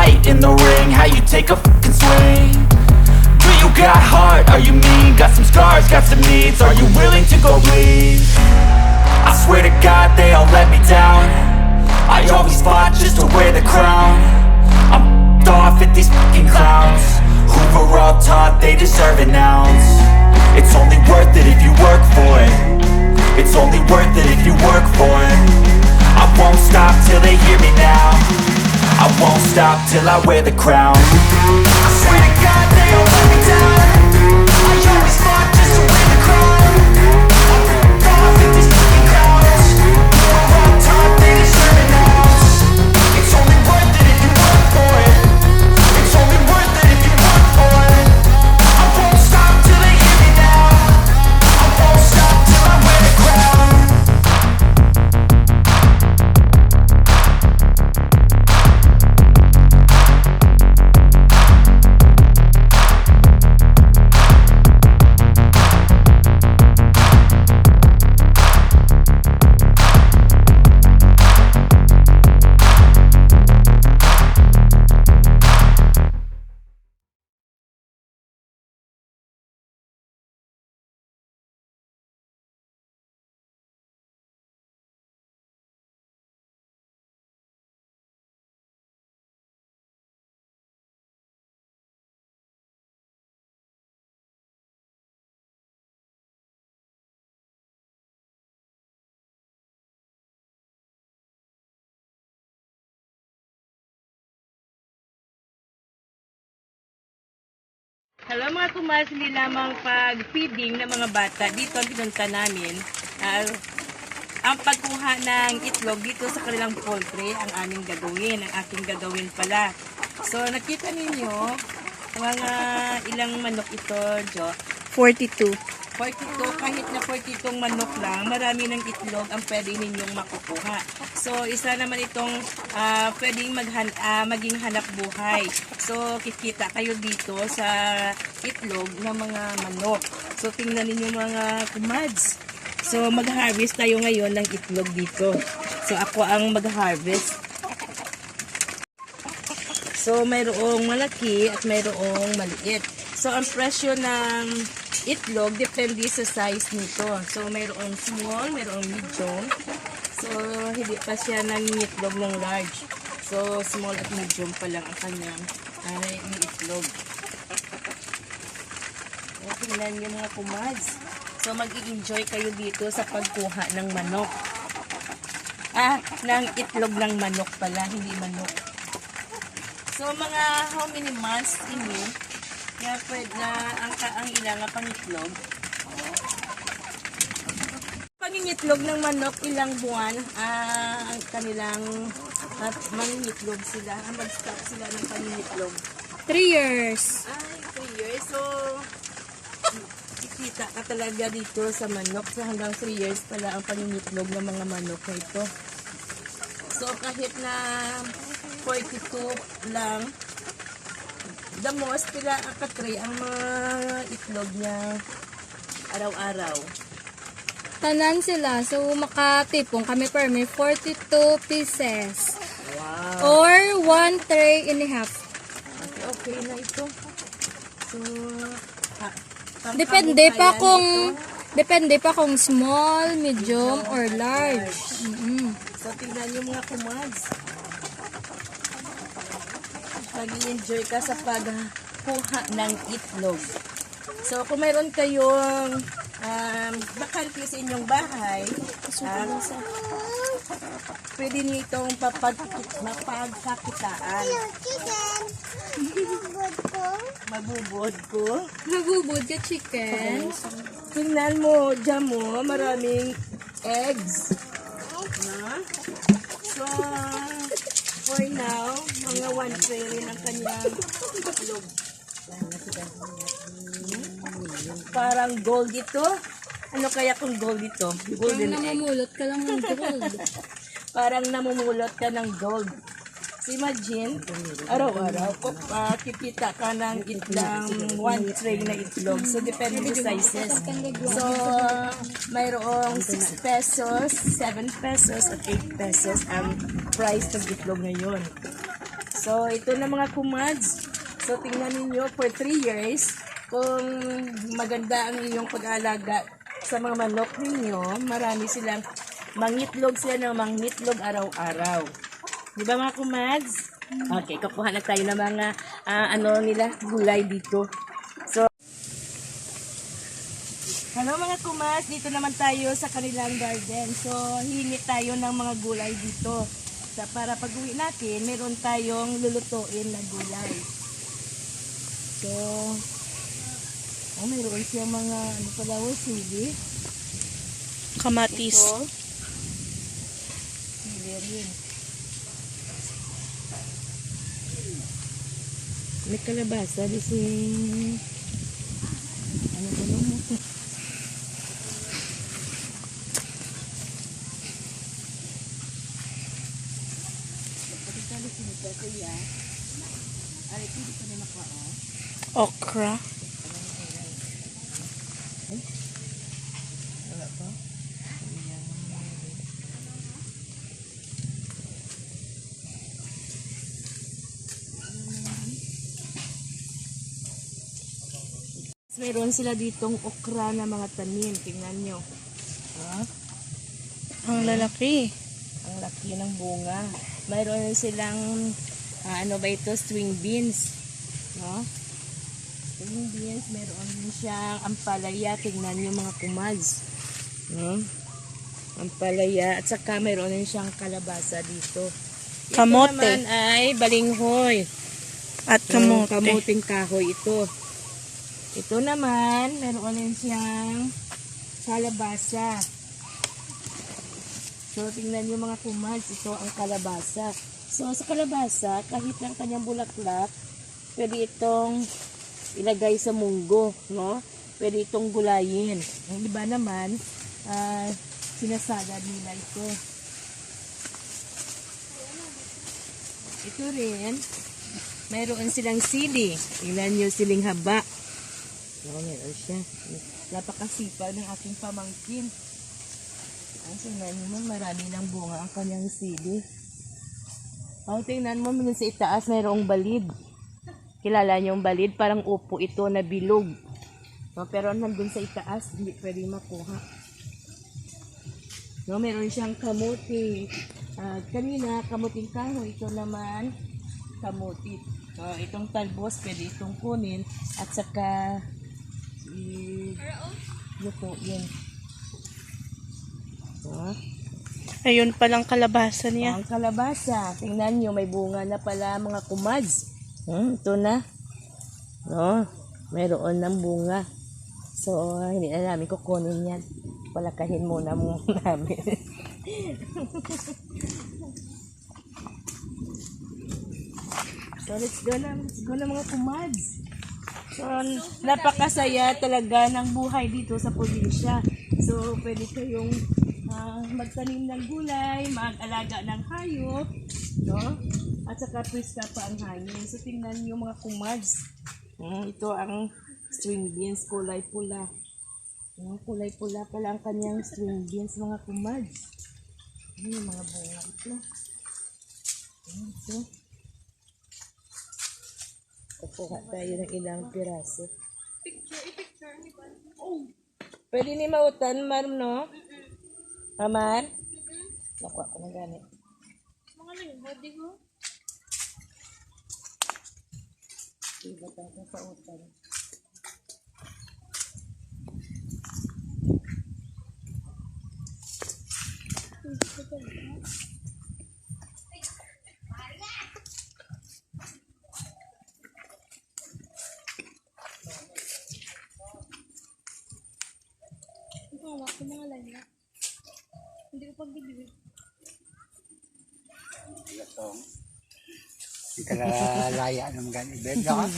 fight in the ring, how you take a fucking swing. Do you got heart? Are you mean? Got some scars, got some needs. Are you willing to go bleed? I swear to God, they all let me down. I always fought just to wear the crown I'm off at these fucking clowns were all taught they deserve an ounce stop till I wear the crown. I swear to God Hello mga kumas, hindi lamang pag-feeding ng mga bata. Dito ang pinunta namin. ah, ang pagkuha ng itlog dito sa kanilang poultry ang aming gagawin, ang aking gagawin pala. So nakita ninyo, mga ilang manok ito, Jo? 42. 42, kahit na 42 manok lang, marami ng itlog ang pwede ninyong makukuha. So, isa naman itong ah, pwedeng maghan ah, maging hanap buhay. So, kikita kayo dito sa itlog ng mga manok. So, tingnan ninyo mga kumads. So, mag-harvest tayo ngayon ng itlog dito. So, ako ang mag-harvest. So, mayroong malaki at mayroong maliit. So, ang presyo ng itlog depende sa size nito. So, mayroong small, mayroong medium. So, hindi pa siya nangingitlog ng large. So, small at medium pa lang ang kanyang uh, itlog. O, tingnan nyo mga kumads. So, mag-i-enjoy kayo dito sa pagkuha ng manok. Ah, ng itlog ng manok pala, hindi manok. So, mga how many months ini kaya pwede na ang, ang ilang pang itlog. Pangingitlog ng manok, ilang buwan, ah, ang kanilang at mangingitlog sila, ang mag-stop sila ng pangingitlog. 3 years. Ay, 3 years. So, kikita ka talaga dito sa manok. So, hanggang 3 years pala ang pangingitlog ng mga manok na ito. So, kahit na 42 lang, the most pila ka 3 ang mga itlog niya araw-araw. Tanan sila. So, makatipong kami per may 42 pieces. Wow. Or 1 tray and a half. Okay, okay na ito. So, ha, Depende pa kung ito. depende pa kung small, medium, or large. Mm-mm. So, tingnan niyo mga kumads. Mag-enjoy ka sa pagkuha ng itlog. So, kung mayroon kayong um, bakante sa inyong bahay, um, pwede niyo itong mapagkakitaan. Mabubod ko. Nagubod ka chicken. Tingnan mo, dyan mo, maraming eggs. Na? So, for now, rin ang kanyang itlog. Parang gold ito. Ano kaya kung gold ito? Parang Golden egg. namumulot ka lang ng gold. Parang namumulot ka ng gold. So imagine, araw-araw, kung uh, kikita ka ng itlang one tray na itlog. So, depende sa sizes. So, mayroong 6 pesos, 7 pesos, at 8 pesos ang price ng itlog ngayon. So, ito na mga kumads. So, tingnan ninyo for 3 years, kung maganda ang inyong pag-alaga sa mga manok ninyo, marami silang mangitlog sila ng mangitlog araw-araw. Di ba mga kumads? Okay, kukuha na tayo ng mga ah, ano nila, gulay dito. So, Hello mga kumas, dito naman tayo sa kanilang garden. So, hihingi tayo ng mga gulay dito. Sa, para pag uwi natin, meron tayong lulutuin na gulay. So, oh, meron siyang mga, ano pala, oh, sili. Kamatis. Ito. Sili rin. May kalabasa, di si... Ano ba naman? Okra. Meron sila ditong okra na mga tanim. Tingnan nyo. Ha? Ang lalaki. Ang laki ng bunga. Mayroon silang, ah, ano ba ito, string beans. No? String beans, meron din siyang ampalaya. Tingnan nyo mga kumads. No? Ampalaya. At saka mayroon din siyang kalabasa dito. Kamote. Ito naman ay balinghoy. At Yung kamuting kahoy ito. Ito naman, meron din siyang kalabasa. So, tingnan niyo mga kumads, ito ang kalabasa. So, sa kalabasa, kahit lang kanyang bulaklak, pwede itong ilagay sa munggo, no? Pwede itong gulayin. Ang iba naman, ah, sinasagad nila ito. Ito rin, mayroon silang sili. Tingnan niyo siling haba. Oo, meron siya. Napakasipa ng aking pamangkin. Ang tingnan mo, marami ng bunga ang kanyang sili. Ang tingnan mo, minun sa itaas, mayroong balid. Kilala niyo yung balid? Parang upo ito na bilog. No, pero nandun sa itaas, hindi pwede makuha. No, meron siyang kamuti. Ah, kanina, kamuting kahoy. Ito naman, kamuti. So, itong talbos, pwede itong kunin. At saka, i- lutuin. So, Ayun palang kalabasa niya. ang kalabasa. Tingnan nyo, may bunga na pala mga kumads. Hmm, ito na. No, mayroon ng bunga. So, hindi na namin kukunin yan. Palakahin muna muna namin. So let's go na, let's go na mga kumads. So, napakasaya talaga ng buhay dito sa probinsya. So, pwede kayong magtanim ng gulay, mag-alaga ng hayop, no? At saka preska pa ang hangin. So, tingnan niyo mga kumads. Hmm, ito ang string beans, kulay pula. Hmm, kulay pula pala ang kanyang string beans, mga kumads. Ano yung mga bunga ito? Hmm, ito. Kukuha tayo ng ilang piraso. Pwede ni mautan, Mar, no? Amar? Nakuha ko na gani. Mga di ko. Iba tayo sa utan. Wala ko mga lala. Pagbibigay. Kalalaya ng gani. Benda ka?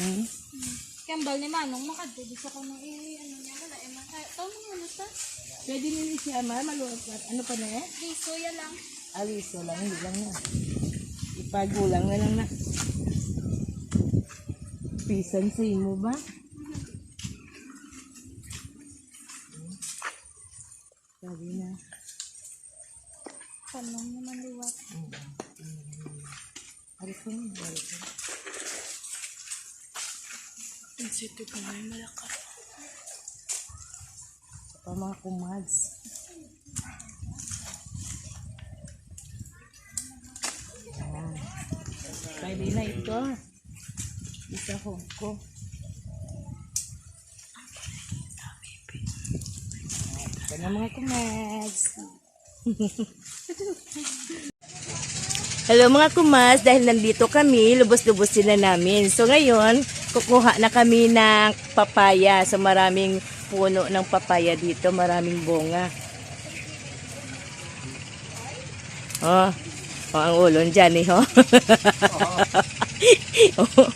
Kembal ni Manong, makadto sa ko ng i, ano niya, wala, eh, man. Ay, tao mo ano sa? Pwede ni si Amar, maluwag pa. Ano pa na eh? Hey, soya lang. Aliso lang, hindi lang na. Ipagulang na lang na. Pisan sa imo ba? Sabi na. Panong naman liwat. Ari ko ko. Insito pa na yung malaka. Pa mga kumads. Ayan. Pwede na ito. Isa ko ko. Ito na mga kumads. Hello mga kumas, dahil nandito kami, lubos-lubos sila namin. So ngayon, kukuha na kami ng papaya. So maraming puno ng papaya dito, maraming bunga. Oh, oh ang ulon dyan eh, oh. oh,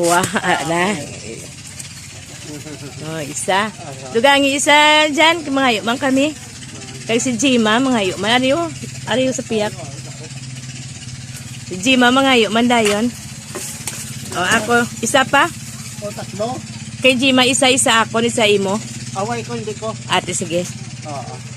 Wah, na. Oh, isa. Dugangi isa dyan, mga man kami. Kay si Jima, mga man. Ariyo, ariyo sa piyak. Si Jima, mga man dayon. O, ako, isa pa. O tatlo? Kay Jima, isa-isa ako, isa imo. Away ko, hindi ko. Ate, sige. Oo.